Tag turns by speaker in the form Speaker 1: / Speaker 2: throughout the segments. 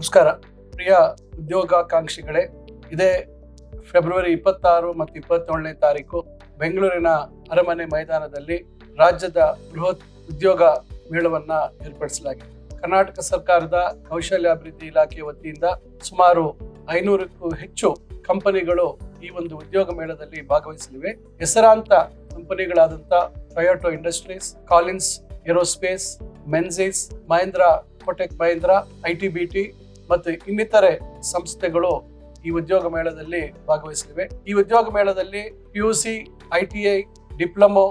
Speaker 1: ನಮಸ್ಕಾರ. ಪ್ರಿಯ ಉದ್ಯೋಗಾಕಾಂಕ್ಷಿಗಳೇ, ಇದೇ ಫೆಬ್ರವರಿ ಇಪ್ಪತ್ತಾರು ಮತ್ತು ಇಪ್ಪತ್ತೇಳನೇ ತಾರೀಕು ಬೆಂಗಳೂರಿನ ಅರಮನೆ ಮೈದಾನದಲ್ಲಿ ರಾಜ್ಯದ ಬೃಹತ್ ಉದ್ಯೋಗ ಮೇಳವನ್ನು ಏರ್ಪಡಿಸಲಾಗಿದೆ. ಕರ್ನಾಟಕ ಸರ್ಕಾರದ ಕೌಶಲ್ಯಾಭಿವೃದ್ಧಿ ಇಲಾಖೆ ವತಿಯಿಂದ ಸುಮಾರು ಐನೂರಕ್ಕೂ ಹೆಚ್ಚು ಕಂಪನಿಗಳು ಈ ಒಂದು ಉದ್ಯೋಗ ಮೇಳದಲ್ಲಿ ಭಾಗವಹಿಸಲಿವೆ. ಹೆಸರಾಂತ ಕಂಪನಿಗಳಾದಂಥ Toyota Industries Collins Aerospace ಮೆನ್ಸಿಸ್ Mahindra Kotak Mahindra I T B T ಮತ್ತು ಇನ್ನಿತರೆ ಸಂಸ್ಥೆಗಳು ಈ ಉದ್ಯೋಗ ಮೇಳದಲ್ಲಿ ಭಾಗವಹಿಸಲಿವೆ. ಈ ಉದ್ಯೋಗ ಮೇಳದಲ್ಲಿ P U C I T I diploma,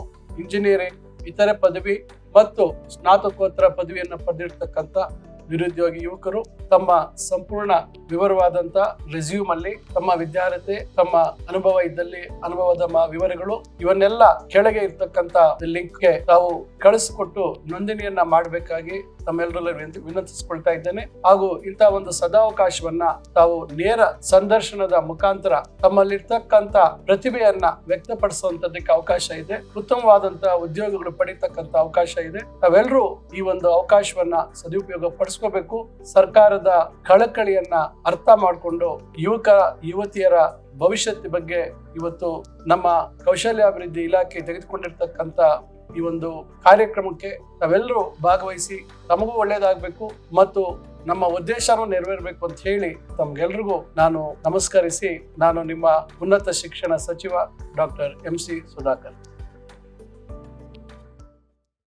Speaker 1: engineering, ಇತರೆ ಪದವಿ ಮತ್ತು ಸ್ನಾತಕೋತ್ತರ ಪದವಿಯನ್ನು ಪಡೆದಿರ್ತಕ್ಕಂಥ ನಿರುದ್ಯೋಗಿ ಯುವಕರು ತಮ್ಮ ಸಂಪೂರ್ಣ ವಿವರವಾದಂತ ರೆಸ್ಯೂಮ್ ಅಲ್ಲಿ ತಮ್ಮ ವಿದ್ಯಾರ್ಹತೆ, ತಮ್ಮ ಅನುಭವ ಇದ್ದಲ್ಲಿ ಅನುಭವದ ವಿವರಗಳು ಇವನ್ನೆಲ್ಲ ಕೆಳಗೆ ಇರ್ತಕ್ಕಂತ ಲಿಂಕ್ಗೆ ತಾವು ಕಳಿಸಿಕೊಟ್ಟು ನೋಂದಣಿಯನ್ನ ಮಾಡಬೇಕಾಗಿ ತಮ್ಮೆಲ್ಲರಲ್ಲಿ ವಿನಂತಿ- ವಿನಂತಿಸಿಕೊಳ್ತಾ ಇದ್ದೇನೆ. ಹಾಗೂ ಇಂತಹ ಒಂದು ಸದಾವಕಾಶವನ್ನ ತಾವು ನೇರ ಸಂದರ್ಶನದ ಮುಖಾಂತರ ತಮ್ಮಲ್ಲಿರ್ತಕ್ಕಂತ ಪ್ರತಿಭೆಯನ್ನ ವ್ಯಕ್ತಪಡಿಸುವಂತದಕ್ಕೆ ಅವಕಾಶ ಇದೆ. ಉತ್ತಮವಾದಂತಹ ಉದ್ಯೋಗಗಳು ಪಡೀತಕ್ಕಂಥ ಅವಕಾಶ ಇದೆ. ತಾವೆಲ್ಲರೂ ಈ ಒಂದು ಅವಕಾಶವನ್ನ ಸದುಪಯೋಗ ಪಡಿಸ್ಕೋಬೇಕು ಸರ್ಕಾರದ ಕಳಕಳಿಯನ್ನ ಅರ್ಥ ಮಾಡಿಕೊಂಡು ಯುವಕ, ಯುವತಿಯರ ಭವಿಷ್ಯದ ಬಗ್ಗೆ ಇವತ್ತು ನಮ್ಮ ಕೌಶಲ್ಯಾಭಿವೃದ್ಧಿ ಇಲಾಖೆ ತೆಗೆದುಕೊಂಡಿರ್ತಕ್ಕಂಥ ಈ ಒಂದು ಕಾರ್ಯಕ್ರಮಕ್ಕೆ ತಾವೆಲ್ಲರೂ ಭಾಗವಹಿಸಿ ತಮಗೂ ಒಳ್ಳೇದಾಗಬೇಕು ಮತ್ತು ನಮ್ಮ ಉದ್ದೇಶನೂ ನೆರವೇರಬೇಕು ಅಂತ ಹೇಳಿ ತಮ್ಗೆಲ್ರಿಗೂ ನಾನು ನಮಸ್ಕರಿಸಿ ನಾನು ನಿಮ್ಮ ಉನ್ನತ ಶಿಕ್ಷಣ ಸಚಿವ ಡಾಕ್ಟರ್ ಎಂ ಸಿ ಸುಧಾಕರ್.